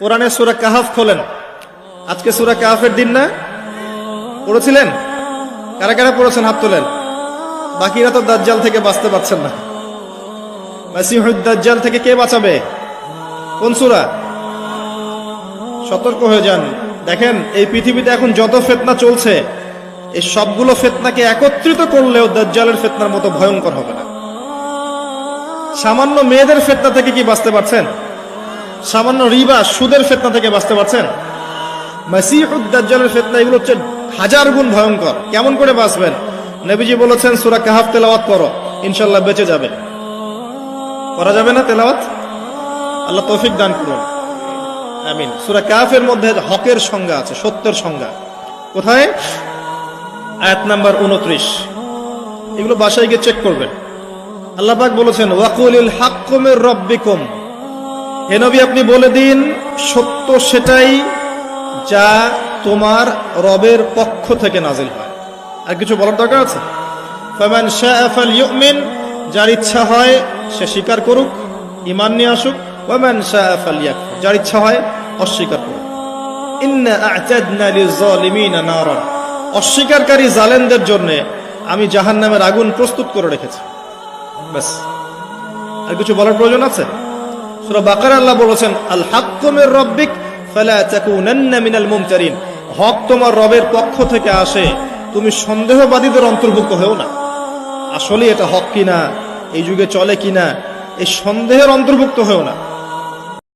কোরআনের সুরা কাহাফ খোলেন। আজকে সুরা কাহাফের দিন না? পড়েছিলেন? কারা কারা পড়েছেন হাত তোলেন? বাকিরা তো দাজ্জাল থেকে বাঁচতে পারছেন না। দাজ্জাল থেকে কে বাঁচাবে? কোন সুরা? সতর্ক হয়ে যান। দেখেন, এই পৃথিবীতে এখন যত ফেতনা চলছে, এই সবগুলো ফেতনাকে একত্রিত করলেও দাজ্জালের ফেতনার মতো ভয়ঙ্কর হবে না। সামান্য মেয়েদের ফেতনা থেকে কি বাঁচতে পারছেন? সামান্য রিবা সুদের ফেতনা থেকে বাঁচতে পারছেন? মাসিহুদ দাজ্জালের ফেতনা, এগুলো হচ্ছে হাজার গুণ ভয়ঙ্কর। কেমন করে বাঁচবেন? নবীজি বলেছেন, সুরা কাহাফ তেলাওয়াত করো ইনশাল্লাহ বেঁচে যাবে। করা যাবে না তেলাওয়াত? আল্লাহ তৌফিক দান করুন। আমিন। সুরা কাহাফের মধ্যে হকের সংজ্ঞা আছে, সত্যের সংজ্ঞা। কোথায়? আয়াত নাম্বার উনত্রিশ। এগুলো বাসায় গিয়ে চেক করবেন। আল্লাহ পাক বলেছেন, ওয়াকুলিল হাক্কুমের রব্বিকুম। হে নবী, আপনি বলে দিন, সত্য সেটাই যা তোমার রবের পক্ষ থেকে নাজিল হয়। আর কিছু বলার দরকার আছে? যার ইচ্ছা হয় সে স্বীকার করুক ইমান নিয়ে আসুক। ফালইয়াকফুর যার ইচ্ছা হয় অস্বীকার করুক। অস্বীকারকারী জালেমদের জন্য আমি জাহান্নামের আগুন প্রস্তুত করে রেখেছি। ব্যাস। আর কিছু বলার প্রয়োজন আছে? বাকারা আল্লাহ হক তোমার রবের পক্ষ থেকে আসে, তুমি সন্দেহবাদীদের অন্তর্ভুক্ত হও না। আসলে এটা হক এই যুগে চলে কিনা, এই সন্দেহের অন্তর্ভুক্ত হও না।